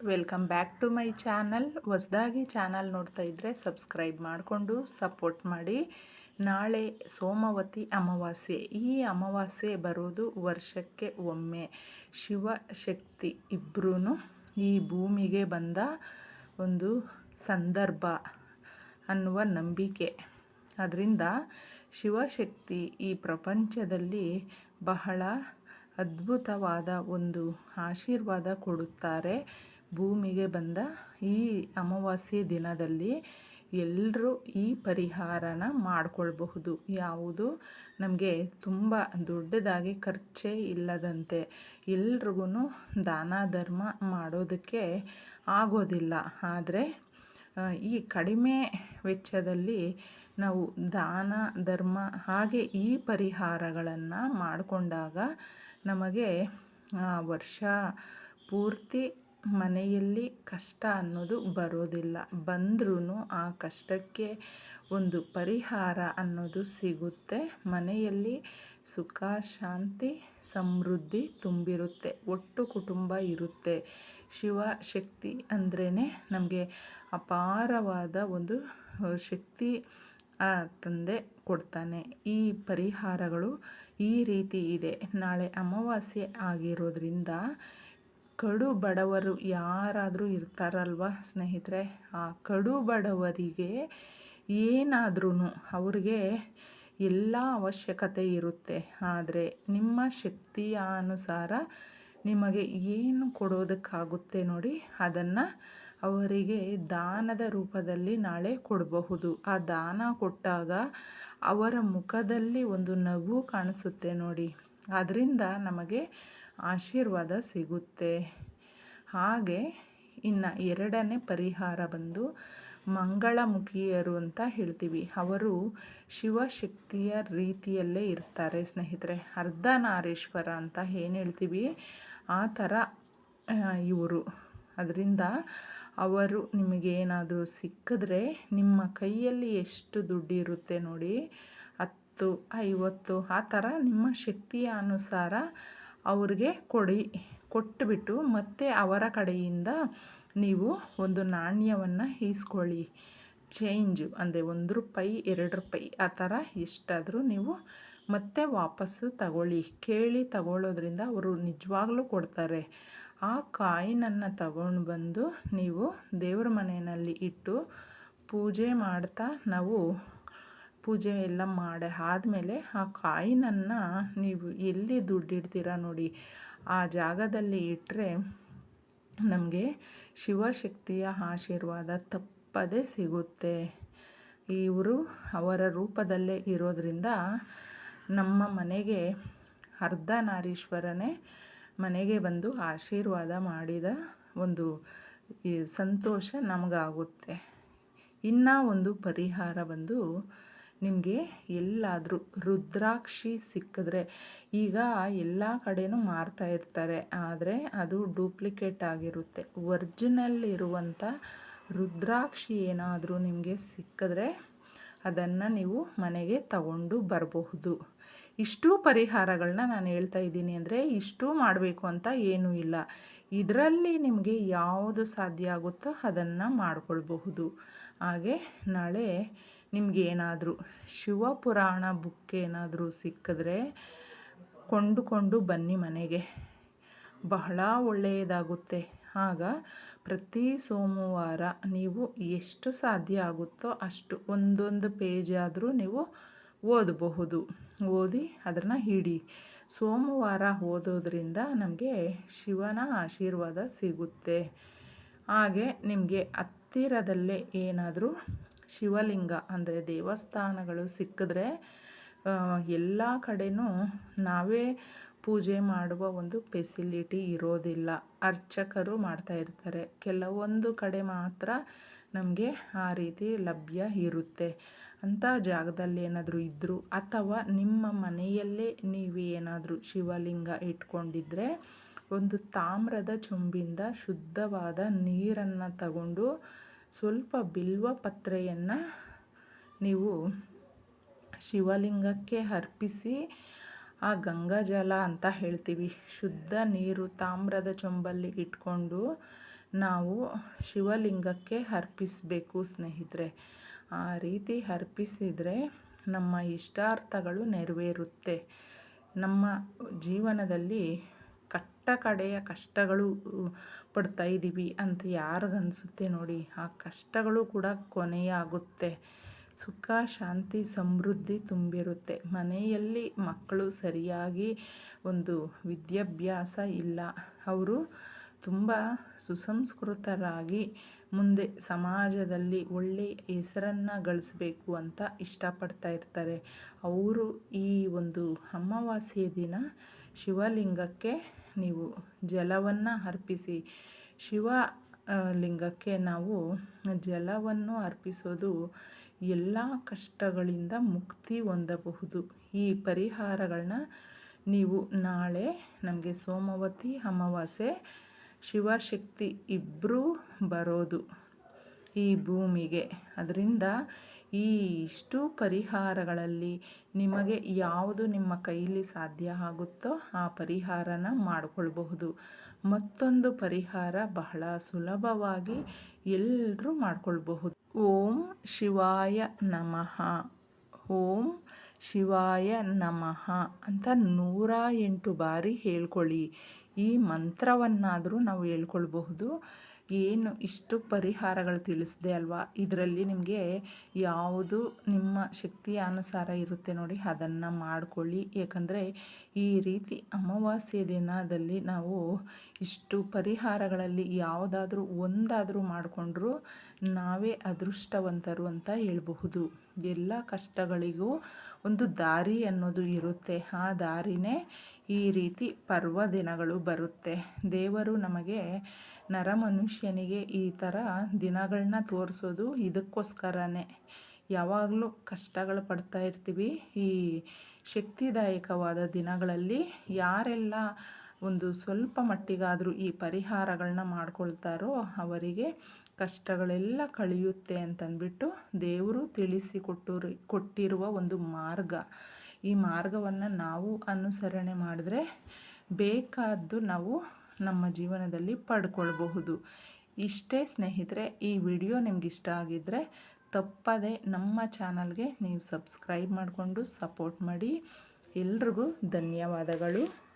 Welcome back to my channel ಹೊಸದಾಗಿ channel ನೋಡ್ತಾ ಇದ್ದರೆ ಸಬ್ಸ್ಕ್ರೈಬ್ ಮಾಡಿಕೊಂಡು ಸಪೋರ್ಟ್ ಮಾಡಿ. ನಾಳೆ ಸೋಮವತಿ ಅಮಾವಾಸ್ಯೆ. ಈ ಅಮಾವಾಸ್ಯೆ ಬರೋದು ವರ್ಷಕ್ಕೆ ಒಮ್ಮೆ. ಶಿವಶಕ್ತಿ ಇಬ್ಬರೂ ಈ ಭೂಮಿಗೆ ಬಂದ ಒಂದು ಸಂದರ್ಭ ಅನ್ನುವ ನಂಬಿಕೆ. ಅದರಿಂದ ಶಿವಶಕ್ತಿ ಈ ಪ್ರಪಂಚದಲ್ಲಿ ಬಹಳ ಅದ್ಭುತವಾದ ಒಂದು ಆಶೀರ್ವಾದ ಕೊಡುತ್ತಾರೆ. ಭೂಮಿಗೆ ಬಂದ ಈ ಅಮಾವಾಸ್ಯೆ ದಿನದಲ್ಲಿ ಎಲ್ಲರೂ ಈ ಪರಿಹಾರನ ಮಾಡಿಕೊಳ್ಬಹುದು. ಯಾವುದು? ನಮಗೆ ತುಂಬ ದೊಡ್ಡದಾಗಿ ಖರ್ಚೇ ಇಲ್ಲದಂತೆ ಎಲ್ರಿಗೂ ದಾನ, ಧರ್ಮ ಮಾಡೋದಕ್ಕೆ ಆಗೋದಿಲ್ಲ. ಆದರೆ ಈ ಕಡಿಮೆ ವೆಚ್ಚದಲ್ಲಿ ನಾವು ದಾನ, ಧರ್ಮ ಹಾಗೆ ಈ ಪರಿಹಾರಗಳನ್ನು ಮಾಡಿಕೊಂಡಾಗ ನಮಗೆ ವರ್ಷ ಪೂರ್ತಿ ಮನೆಯಲ್ಲಿ ಕಷ್ಟ ಅನ್ನೋದು ಬರೋದಿಲ್ಲ. ಬಂದ್ರೂ ಆ ಕಷ್ಟಕ್ಕೆ ಒಂದು ಪರಿಹಾರ ಅನ್ನೋದು ಸಿಗುತ್ತೆ. ಮನೆಯಲ್ಲಿ ಸುಖ, ಶಾಂತಿ, ಸಮೃದ್ಧಿ ತುಂಬಿರುತ್ತೆ. ಒಟ್ಟು ಕುಟುಂಬ ಇರುತ್ತೆ. ಶಿವಶಕ್ತಿ ಅಂದ್ರೇ ನಮಗೆ ಅಪಾರವಾದ ಒಂದು ಶಕ್ತಿ ತಂದೆ ಕೊಡ್ತಾನೆ. ಈ ಪರಿಹಾರಗಳು ಈ ರೀತಿ ಇದೆ. ನಾಳೆ ಅಮಾವಾಸ್ಯೆ ಆಗಿರೋದ್ರಿಂದ ಕಡು ಬಡವರು ಯಾರಾದರೂ ಇರ್ತಾರಲ್ವ ಸ್ನೇಹಿತರೆ, ಆ ಕಡು ಬಡವರಿಗೆ ಏನಾದ್ರೂ ಅವ್ರಿಗೆ ಎಲ್ಲ ಅವಶ್ಯಕತೆ ಇರುತ್ತೆ. ಆದರೆ ನಿಮ್ಮ ಶಕ್ತಿಯ ಅನುಸಾರ ನಿಮಗೆ ಏನು ಕೊಡೋದಕ್ಕಾಗುತ್ತೆ ನೋಡಿ, ಅದನ್ನು ಅವರಿಗೆ ದಾನದ ರೂಪದಲ್ಲಿ ನಾಳೆ ಕೊಡಬಹುದು. ಆ ದಾನ ಕೊಟ್ಟಾಗ ಅವರ ಮುಖದಲ್ಲಿ ಒಂದು ನಗು ಕಾಣಿಸುತ್ತೆ ನೋಡಿ. ಅದರಿಂದ ನಮಗೆ ಆಶೀರ್ವಾದ ಸಿಗುತ್ತೆ. ಹಾಗೆ ಇನ್ನು ಎರಡನೇ ಪರಿಹಾರ ಬಂದು ಮಂಗಳಮುಖಿಯರು ಅಂತ ಹೇಳ್ತೀವಿ. ಅವರು ಶಿವಶಕ್ತಿಯ ರೀತಿಯಲ್ಲೇ ಇರ್ತಾರೆ ಸ್ನೇಹಿತರೆ. ಅರ್ಧನಾರೀಶ್ವರ ಅಂತ ಏನು ಹೇಳ್ತೀವಿ? ಆ ಥರ ಇವರು. ಅದರಿಂದ ಅವರು ನಿಮಗೇನಾದರೂ ಸಿಕ್ಕಿದ್ರೆ ನಿಮ್ಮ ಕೈಯಲ್ಲಿ ಎಷ್ಟು ದುಡ್ಡಿರುತ್ತೆ ನೋಡಿ ಹತ್ತು ಐವತ್ತು, ಆ ಥರ ನಿಮ್ಮ ಶಕ್ತಿಯ ಅನುಸಾರ ಅವ್ರಿಗೆ ಕೊಡಿ ಕೊಟ್ಟುಬಿಟ್ಟು ಮತ್ತೆ ಅವರ ಕಡೆಯಿಂದ ನೀವು ಒಂದು ನಾಣ್ಯವನ್ನು ಈಸ್ಕೊಳ್ಳಿ. ಚೇಂಜು ಅಂದರೆ ಒಂದು ರೂಪಾಯಿ, ಎರಡು ರೂಪಾಯಿ, ಆ ಥರ ಎಷ್ಟಾದರೂ ನೀವು ಮತ್ತೆ ವಾಪಸ್ಸು ತಗೊಳ್ಳಿ. ಕೇಳಿ ತಗೊಳ್ಳೋದ್ರಿಂದ ಅವರು ನಿಜವಾಗ್ಲೂ ಕೊಡ್ತಾರೆ. ಆ ಕಾಯಿನನ್ನು ತಗೊಂಡು ಬಂದು ನೀವು ದೇವ್ರ ಮನೆಯಲ್ಲಿ ಇಟ್ಟು ಪೂಜೆ ಮಾಡ್ತಾ ನಾವು ಪೂಜೆ ಎಲ್ಲ ಮಾಡಿ ಆದಮೇಲೆ ಆ ಕಾಯಿನನ್ನು ನೀವು ಎಲ್ಲಿ ದುಡ್ಡಿಡ್ತೀರ ನೋಡಿ. ಆ ಜಾಗದಲ್ಲಿ ಇಟ್ಟರೆ ನಮಗೆ ಶಿವಶಕ್ತಿಯ ಆಶೀರ್ವಾದ ತಪ್ಪದೇ ಸಿಗುತ್ತೆ. ಇವರು ಅವರ ರೂಪದಲ್ಲೇ ಇರೋದರಿಂದ ನಮ್ಮ ಮನೆಗೆ ಅರ್ಧನಾರೀಶ್ವರನೇ ಮನೆಗೆ ಬಂದು ಆಶೀರ್ವಾದ ಮಾಡಿದ ಒಂದು ಸಂತೋಷ ನಮಗಾಗುತ್ತೆ. ಇನ್ನು ಒಂದು ಪರಿಹಾರ ಬಂದು ನಿಮಗೆ ಎಲ್ಲಾದರೂ ರುದ್ರಾಕ್ಷಿ ಸಿಕ್ಕಿದ್ರೆ ಈಗ ಎಲ್ಲ ಕಡೆನೂ ಮಾರ್ತಾ ಇರ್ತಾರೆ. ಆದರೆ ಅದು ಡೂಪ್ಲಿಕೇಟ್ ಆಗಿರುತ್ತೆ. ಒರ್ಜಿನಲ್ ಇರುವಂಥ ರುದ್ರಾಕ್ಷಿ ಏನಾದರೂ ನಿಮಗೆ ಸಿಕ್ಕಿದ್ರೆ ಅದನ್ನು ನೀವು ಮನೆಗೆ ತಗೊಂಡು ಬರಬಹುದು. ಇಷ್ಟು ಪರಿಹಾರಗಳನ್ನ ನಾನು ಹೇಳ್ತಾ ಇದ್ದೀನಿ ಅಂದರೆ ಇಷ್ಟು ಮಾಡಬೇಕು ಅಂತ ಏನೂ ಇಲ್ಲ. ಇದರಲ್ಲಿ ನಿಮಗೆ ಯಾವುದು ಸಾಧ್ಯ ಆಗುತ್ತೋ ಅದನ್ನು ಮಾಡಿಕೊಳ್ಬಹುದು. ಹಾಗೆ ನಾಳೆ ನಿಮಗೇನಾದರೂ ಶಿವಪುರಾಣ ಬುಕ್ ಏನಾದರೂ ಸಿಕ್ಕಿದ್ರೆ ಕೊಂಡುಕೊಂಡು ಬನ್ನಿ ಮನೆಗೆ. ಬಹಳ ಒಳ್ಳೆಯದಾಗುತ್ತೆ. ಆಗ ಪ್ರತಿ ಸೋಮವಾರ ನೀವು ಎಷ್ಟು ಸಾಧ್ಯ ಆಗುತ್ತೋ ಅಷ್ಟು ಒಂದೊಂದು ಪೇಜ್ ಆದರೂ ನೀವು ಓದಬಹುದು. ಓದಿ ಅದನ್ನು ಹಿಡಿ. ಸೋಮವಾರ ಓದೋದ್ರಿಂದ ನಮಗೆ ಶಿವನ ಆಶೀರ್ವಾದ ಸಿಗುತ್ತೆ. ಹಾಗೆ ನಿಮಗೆ ಹತ್ತಿರದಲ್ಲೇ ಏನಾದರೂ ಶಿವಲಿಂಗ ಅಂದರೆ ದೇವಸ್ಥಾನಗಳು ಸಿಕ್ಕಿದ್ರೆ ಎಲ್ಲ ಕಡೆನೂ ನಾವೇ ಪೂಜೆ ಮಾಡುವ ಒಂದು ಫೆಸಿಲಿಟಿ ಇರೋದಿಲ್ಲ. ಅರ್ಚಕರು ಮಾಡ್ತಾ ಇರ್ತಾರೆ. ಕೆಲವೊಂದು ಕಡೆ ಮಾತ್ರ ನಮಗೆ ಆ ರೀತಿ ಲಭ್ಯ ಇರುತ್ತೆ. ಅಂಥ ಜಾಗದಲ್ಲಿ ಏನಾದರೂ ಇದ್ದರೂ ಅಥವಾ ನಿಮ್ಮ ಮನೆಯಲ್ಲೇ ನೀವು ಏನಾದರೂ ಶಿವಲಿಂಗ ಇಟ್ಕೊಂಡಿದ್ರೆ ಒಂದು ತಾಮ್ರದ ಚೊಂಬಿಂದ ಶುದ್ಧವಾದ ನೀರನ್ನು ತಗೊಂಡು ಸ್ವಲ್ಪ ಬಿಲ್ವ ಪತ್ರೆಯನ್ನು ನೀವು ಶಿವಲಿಂಗಕ್ಕೆ ಅರ್ಪಿಸಿ ಆ ಗಂಗಾಜಲ ಅಂತ ಹೇಳ್ತೀವಿ. ಶುದ್ಧ ನೀರು ತಾಮ್ರದ ಚೊಂಬಲ್ಲಿ ಇಟ್ಕೊಂಡು ನಾವು ಶಿವಲಿಂಗಕ್ಕೆ ಅರ್ಪಿಸಬೇಕು ಸ್ನೇಹಿತರೆ. ಆ ರೀತಿ ಅರ್ಪಿಸಿದರೆ ನಮ್ಮ ಇಷ್ಟಾರ್ಥಗಳು ನೆರವೇರುತ್ತೆ. ನಮ್ಮ ಜೀವನದಲ್ಲಿ ಕಡೆಯ ಕಷ್ಟಗಳು ಪಡ್ತಾ ಇದ್ದೀವಿ ಅಂತ ಯಾರಿಗನ್ಸುತ್ತೆ ನೋಡಿ. ಆ ಕಷ್ಟಗಳು ಕೂಡ ಕೊನೆಯಾಗುತ್ತೆ. ಸುಖ, ಶಾಂತಿ, ಸಮೃದ್ಧಿ ತುಂಬಿರುತ್ತೆ. ಮನೆಯಲ್ಲಿ ಮಕ್ಕಳು ಸರಿಯಾಗಿ ಒಂದು ವಿದ್ಯಾಭ್ಯಾಸ ಇಲ್ಲ. ಅವರು ತುಂಬ ಸುಸಂಸ್ಕೃತರಾಗಿ ಮುಂದೆ ಸಮಾಜದಲ್ಲಿ ಒಳ್ಳೆ ಹೆಸರನ್ನು ಗಳಿಸ್ಬೇಕು ಅಂತ ಇಷ್ಟಪಡ್ತಾ ಇರ್ತಾರೆ. ಅವರು ಈ ಒಂದು ಅಮಾವಾಸ್ಯೆ ದಿನ ಶಿವಲಿಂಗಕ್ಕೆ ನೀವು ಜಲವನ್ನು ಅರ್ಪಿಸಿ. ಶಿವ ಲಿಂಗಕ್ಕೆ ನಾವು ಜಲವನ್ನು ಅರ್ಪಿಸೋದು ಎಲ್ಲ ಕಷ್ಟಗಳಿಂದ ಮುಕ್ತಿ ಹೊಂದಬಹುದು. ಈ ಪರಿಹಾರಗಳನ್ನ ನೀವು ನಾಳೆ ನಮಗೆ ಸೋಮವತಿ, ಅಮಾವಾಸ್ಯೆ, ಶಿವಶಕ್ತಿ ಇಬ್ಬರೂ ಬರೋದು ಈ ಭೂಮಿಗೆ. ಅದರಿಂದ ಈ ಇಷ್ಟು ಪರಿಹಾರಗಳಲ್ಲಿ ನಿಮಗೆ ಯಾವುದು ನಿಮ್ಮ ಕೈಯಲ್ಲಿ ಸಾಧ್ಯ ಆಗುತ್ತೋ ಆ ಪರಿಹಾರನ ಮಾಡಿಕೊಳ್ಬಹುದು. ಮತ್ತೊಂದು ಪರಿಹಾರ ಬಹಳ ಸುಲಭವಾಗಿ ಎಲ್ಲರೂ ಮಾಡಿಕೊಳ್ಬಹುದು. ಓಂ ಶಿವಾಯ ನಮಃ. ಓಂ ಶಿವಾಯ ನಮಃ ಅಂತ ನೂರ ಎಂಟು ಬಾರಿ ಹೇಳ್ಕೊಳ್ಳಿ. ಈ ಮಂತ್ರವನ್ನಾದರೂ ನಾವು ಹೇಳ್ಕೊಳ್ಬಹುದು. ಏನು ಇಷ್ಟು ಪರಿಹಾರಗಳು ತಿಳಿಸಿದೆ ಅಲ್ವಾ? ಇದರಲ್ಲಿ ನಿಮಗೆ ಯಾವುದು ನಿಮ್ಮ ಶಕ್ತಿಯ ಅನುಸಾರ ಇರುತ್ತೆ ನೋಡಿ ಅದನ್ನು ಮಾಡಿಕೊಳ್ಳಿ. ಏಕೆಂದರೆ ಈ ರೀತಿ ಅಮಾವಾಸ್ಯೆ ದಿನದಲ್ಲಿ ನಾವು ಇಷ್ಟು ಪರಿಹಾರಗಳಲ್ಲಿ ಯಾವುದಾದ್ರೂ ಒಂದಾದರೂ ಮಾಡಿಕೊಂಡ್ರೂ ನಾವೇ ಅದೃಷ್ಟವಂತರು ಅಂತ ಹೇಳಬಹುದು. ಎಲ್ಲ ಕಷ್ಟಗಳಿಗೂ ಒಂದು ದಾರಿ ಅನ್ನೋದು ಇರುತ್ತೆ. ಆ ದಾರಿನೇ ಈ ರೀತಿ ಪರ್ವ ದಿನಗಳು ಬರುತ್ತೆ. ದೇವರು ನಮಗೆ ನರಮನುಷ್ಯನಿಗೆ ಈ ಥರ ದಿನಗಳನ್ನ ತೋರಿಸೋದು ಇದಕ್ಕೋಸ್ಕರನೇ. ಯಾವಾಗಲೂ ಕಷ್ಟಗಳು ಪಡ್ತಾ ಇರ್ತೀವಿ. ಈ ಶಕ್ತಿದಾಯಕವಾದ ದಿನಗಳಲ್ಲಿ ಯಾರೆಲ್ಲ ಒಂದು ಸ್ವಲ್ಪ ಮಟ್ಟಿಗಾದರೂ ಈ ಪರಿಹಾರಗಳನ್ನ ಮಾಡ್ಕೊಳ್ತಾರೋ ಅವರಿಗೆ ಕಷ್ಟಗಳೆಲ್ಲ ಕಳೆಯುತ್ತೆ ಅಂತಂದ್ಬಿಟ್ಟು ದೇವರು ತಿಳಿಸಿಕೊಟ್ಟು ಕೊಟ್ಟಿರುವ ಒಂದು ಮಾರ್ಗ. ಈ ಮಾರ್ಗವನ್ನು ನಾವು ಅನುಸರಣೆ ಮಾಡಿದ್ರೆ ಬೇಕಾದ್ದು ನಾವು ನಮ್ಮ ಜೀವನದಲ್ಲಿ ಪಡ್ಕೊಳ್ಬಹುದು. ಇಷ್ಟೇ ಸ್ನೇಹಿತರೆ, ಈ ವಿಡಿಯೋ ನಿಮ್ಗೆ ಇಷ್ಟ ಆಗಿದ್ದರೆ ತಪ್ಪದೆ ನಮ್ಮ ಚಾನಲ್ಗೆ ನೀವು ಸಬ್ಸ್ಕ್ರೈಬ್ ಮಾಡಿಕೊಂಡು ಸಪೋರ್ಟ್ ಮಾಡಿ. ಎಲ್ರಿಗೂ ಧನ್ಯವಾದಗಳು.